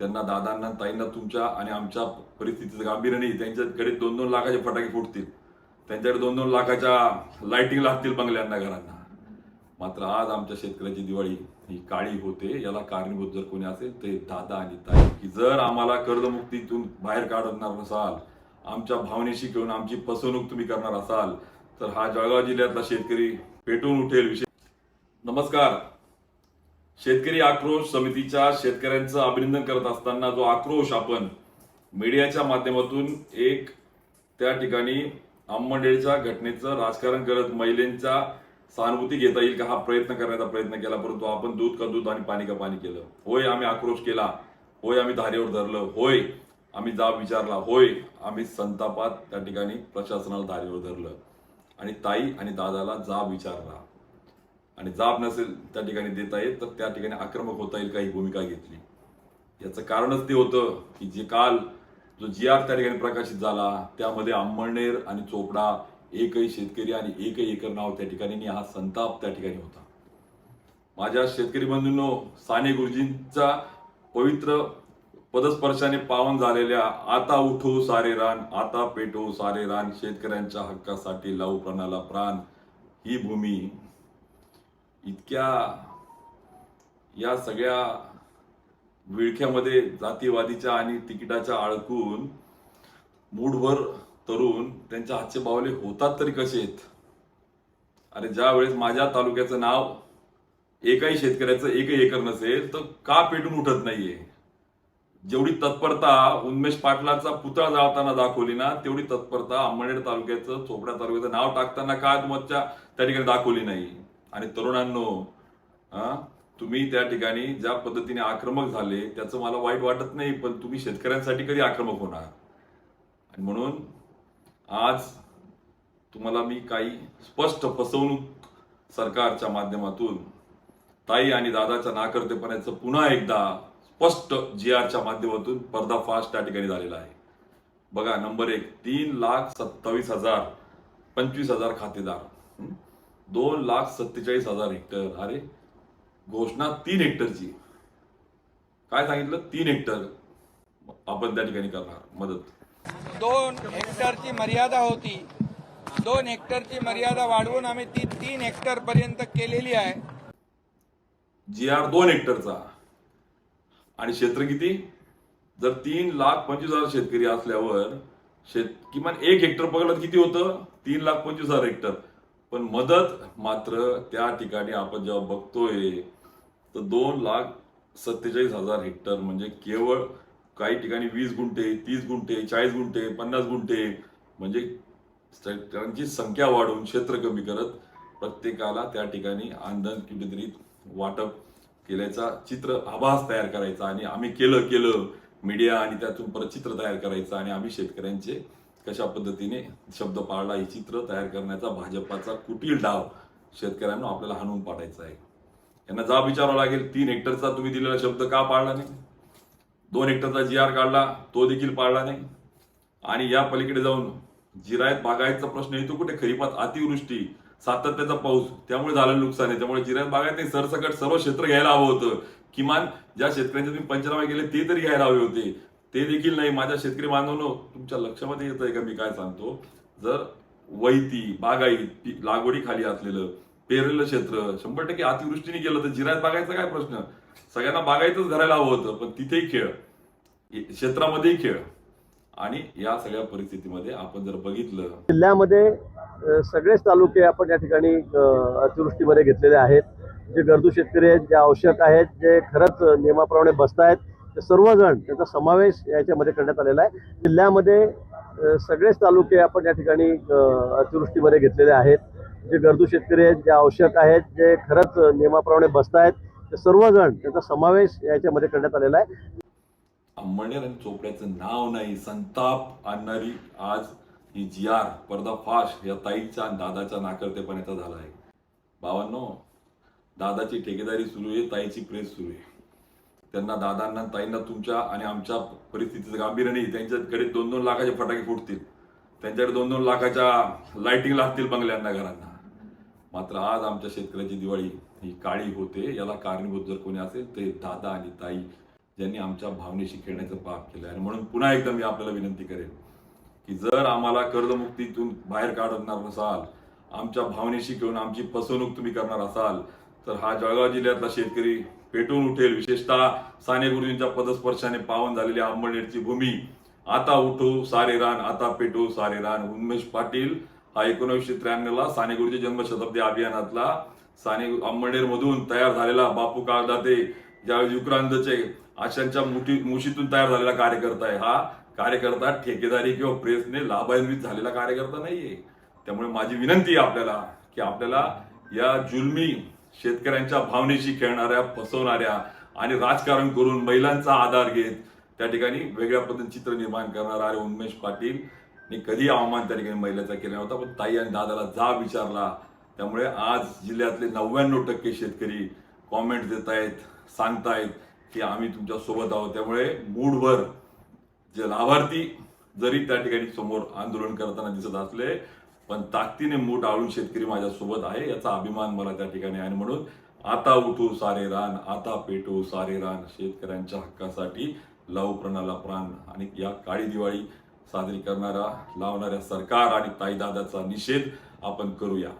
त्यांना दादांना ताईंना तुमच्या आणि आमच्या परिस्थितीचं गांभीर नाही. त्यांच्याकडे दोन दोन लाखाचे फटाके फुटतील त्यांच्याकडे दोन दोन लाखाच्या लाइटिंग लागतील बंगल्यांना घरांना. मात्र आज आमच्या शेतकऱ्याची दिवाळी ही काळी होते. याला कारणीभूत जर कोणी असेल ते दादा आणि ताई. की जर आम्हाला कर्जमुक्तीतून बाहेर काढणार नसाल आमच्या भावनेशी घेऊन आमची फसवणूक तुम्ही करणार असाल तर हा जळगाव जिल्ह्यातला शेतकरी पेटून उठेल विषय नमस्कार. शेतकरी आक्रोश समितीच्या शेतकऱ्यांचं अभिनंदन करत असताना जो आक्रोश आपण मीडियाच्या माध्यमातून एक त्या ठिकाणी अंमंडेच्या घटनेचं राजकारण करत महिलांच्या सहानुभूती घेता येईल का हा प्रयत्न करण्याचा प्रयत्न केला परंतु आपण दूध का दूध आणि पाणी का पाणी केलं? होय आम्ही आक्रोश केला. होय आम्ही धारेवर धरलं. होय आम्ही जाब विचारला. होय आम्ही संतापात त्या ठिकाणी प्रशासनाला धारेवर धरलं. आणि ताई आणि दादाला जाब विचारला. आणि जाब नसेल त्या ठिकाणी देता येत तर त्या ठिकाणी आक्रमक होता येईल काही भूमिका घेतली. याचं कारणच ते होतं की जे काल जो जी आर त्या ठिकाणी प्रकाशित झाला त्यामध्ये अंमळनेर आणि चोपडा एकही शेतकरी आणि एकही एकर नाव त्या ठिकाणी हा संताप त्या ठिकाणी होता. माझ्या शेतकरी बंधूंनो साने गुरुजींचा पवित्र पदस्पर्शाने पावन झालेल्या आता उठो सारे रान आता पेटो सारे रान शेतकऱ्यांच्या हक्कासाठी लावू प्राणाला प्राण ही भूमी इतक्या या सगळ्या विळख्यामध्ये जातीवादीच्या आणि तिकिटाच्या अडकून मूडभर तरुण त्यांच्या हातचे बावले होतात तरी कसे आहेत? अरे ज्या वेळेस माझ्या तालुक्याचं नाव एकाही शेतकऱ्याचं एकही एकर नसेल तर का पेटून उठत नाहीये? जेवढी तत्परता उन्मेष पाटलाचा पुतळा जाळताना दाखवली ना तेवढी तत्परता अंमळनेर तालुक्याचं चोपडा तालुक्याचं नाव टाकताना का तुमच्या त्या ठिकाणी दाखवली नाही? आणि तरुणांनो हा, तुम्ही त्या ठिकाणी ज्या पद्धतीने आक्रमक झाले त्याचं मला वाईट वाटत नाही पण तुम्ही शेतकऱ्यांसाठी कधी आक्रमक होणार? आणि म्हणून आज तुम्हाला मी काही स्पष्ट फसवणूक सरकारच्या माध्यमातून ताई आणि दादाच्या नाकर्तेपणाचं पुन्हा एकदा स्पष्ट जी आरच्या माध्यमातून पर्दाफाश त्या ठिकाणी झालेला आहे. बघा नंबर एक तीन लाख सत्तावीस हजार पंचवीस हजार खातेदार. दोन लाख सत्तेचाळीस हजार हेक्टर. अरे घोषणा तीन हेक्टरची काय सांगितलं? तीन हेक्टर आपण त्या ठिकाणी करणार. मदत. दोन हेक्टरची मर्यादा होती. दोन हेक्टरची मर्यादा वाढवून आम्ही ती तीन हेक्टर पर्यंत केलेली आहे. जी आर दोन हेक्टरचा. आणि क्षेत्र किती? जर तीन लाख पंचवीस हजार शेतकरी असल्यावर शेत किमान एक हेक्टर पकडलं किती होतं? तीन लाख पंचवीस हजार हेक्टर. पण मदत मात्र त्या ठिकाणी आपण जेव्हा बघतोय तर दोन लाख सत्तेचाळीस हजार हेक्टर म्हणजे केवळ काही ठिकाणी वीस गुंठे तीस गुंठे चाळीस गुंठे पन्नास गुंठे म्हणजे त्यांची संख्या वाढवून क्षेत्र कमी करत प्रत्येकाला त्या ठिकाणी आंदन कितीतरी वाटप केल्याचा चित्र आभास तयार करायचा आणि आम्ही केलं केलं. मीडिया आणि त्यातून परत चित्र तयार करायचं आणि आम्ही शेतकऱ्यांचे कशा पद्धतीने शब्द पाळला हे चित्र तयार करण्याचा भाजपाचा कुटील डाव शेतकऱ्यांना आपल्याला हाणून पाडायचा आहे. यांना जाब विचारावा लागेल तीन हेक्टरचा तुम्ही दिलेला शब्द का पाळला नाही? दोन हेक्टरचा जी आर काढला तो देखील पाळला नाही. आणि या पलीकडे जाऊन जिरायत बागायतचा प्रश्न येतो कुठे? खरीपात अतिवृष्टी सातत्याचा पाऊस त्यामुळे झालेलं नुकसान आहे. त्यामुळे जिरायत बागायत नाही सरसकट सर्व क्षेत्र घ्यायला हवं होतं. किमान ज्या शेतकऱ्यांचे तुम्ही पंचनामे केले ते तरी घ्यायला हवे होते. ते देखील नाही. माझ्या शेतकरी बांधवांनो तुमच्या लक्षामध्ये येत आहे का? मी काय सांगतो? जर वैती बागायत लागवडीखाली असलेलं पेरलेलं क्षेत्र शंभर टक्के अतिवृष्टीने गेलं तर जिरायत बागायचा काय प्रश्न? सगळ्यांना बागायतच घरायला हवं होतं पण तिथेही खेळ. क्षेत्रामध्येही खेळ. आणि या सगळ्या परिस्थितीमध्ये आपण जर बघितलं जिल्ह्यामध्ये सगळेच तालुके आपण या ठिकाणी अतिवृष्टीमध्ये घेतलेले आहेत. जे गरजू शेतकरी आहेत जे आवश्यक आहेत जे खरंच नियमाप्रमाणे बसत आहेत सर्वजण त्याचा समावेश याच्यामध्ये करण्यात आलेला आहे. जिल्ह्यामध्ये सगळेच तालुके आपण या ठिकाणी अतिवृष्टीमध्ये घेतलेले आहेत. जे गरजू शेतकरी आहेत जे आवश्यक आहेत जे खरंच नियमाप्रमाणे बसत आहेत ते सर्वजण त्याचा समावेश याच्यामध्ये करण्यात आलेला आहे. अंमळनेर आणि चोपड्याचं नाव नाही संताप आणणारी आज ही जी आर पर्दाफाश या ताईच्या दादाच्या नाकर्तेपणाचा झाला आहे. बावांनो दादाची ठेकेदारी सुरू आहे ताईची प्रेस सुरू आहे. त्यांना दादांना ताईंना तुमच्या आणि आमच्या परिस्थितीचं गांभीर्य नाही. त्यांच्याकडे दोन दोन लाखाचे फटाके फुटतील. त्यांच्याकडे दोन दोन लाखाच्या लाइटिंग लागतील बंगल्यांना घरांना. मात्र आज आमच्या शेतकऱ्याची दिवाळी ही काळी होते. याला कारणीभूत जर कोणी असेल ते दादा आणि ताई ज्यांनी आमच्या भावनेशी खेळण्याचं पाप केलं आणि म्हणून पुन्हा एकदा मी आपल्याला विनंती करेन की जर आम्हाला कर्जमुक्तीतून बाहेर काढणार नसाल आमच्या भावनेशी घेऊन आमची फसवणूक तुम्ही करणार असाल तर हा जळगाव जिल्ह्यातला शेतकरी पेटून उठेल. विशेषतः साने गुरुजींच्या पदस्पर्शाने पावन झालेली अंबळनेरची भूमी. आता उठू सारे रान आता पेटू सारे रान. उन्मेश पाटील हा एकोणीसशे त्र्याण्णवला साने गुरुजी जन्मशताब्दी अभियानातला साने अंबळनेर मधून तयार झालेला बापू काळदाते ज्यावेळी युक्रांतचे आशांच्या मुठी मुशीतून तयार झालेला कार्यकर्ता आहे. हा कार्यकर्ता ठेकेदारी किंवा प्रेसने लाभान्वित झालेला कार्यकर्ता नाहीये. त्यामुळे माझी विनंती आहे आपल्याला की आपल्याला या जुलमी शेतकऱ्यांच्या भावनेशी खेळणाऱ्या फसवणाऱ्या आणि राजकारण करून महिलांचा आधार घेत त्या ठिकाणी वेगळ्या पद्धतीने चित्र निर्माण करणारा अरे उन्मेष पाटील. ने कधी अवमान त्या ठिकाणी महिलाचा केला नव्हता पण ताई आणि दादाला जा विचारला. त्यामुळे आज जिल्ह्यातले नव्याण्णव टक्के शेतकरी कॉमेंट देत आहेत सांगतायत की आम्ही तुमच्यासोबत आहोत. त्यामुळे मूडभर जे लाभार्थी जरी त्या ठिकाणी समोर आंदोलन करताना दिसत असले पण ताकदीने मूठ आळून शेतकरी माझ्यासोबत आहे याचा अभिमान मला त्या ठिकाणी आहे. आणि म्हणून आता उठू सारे रान आता पेटू सारे रान शेतकऱ्यांच्या हक्कासाठी. लावू प्रणाला प्राण आणि या काळी दिवाळी साजरी करणारा लावणाऱ्या सरकार आणि ताईदादाचा निषेध आपण करूया.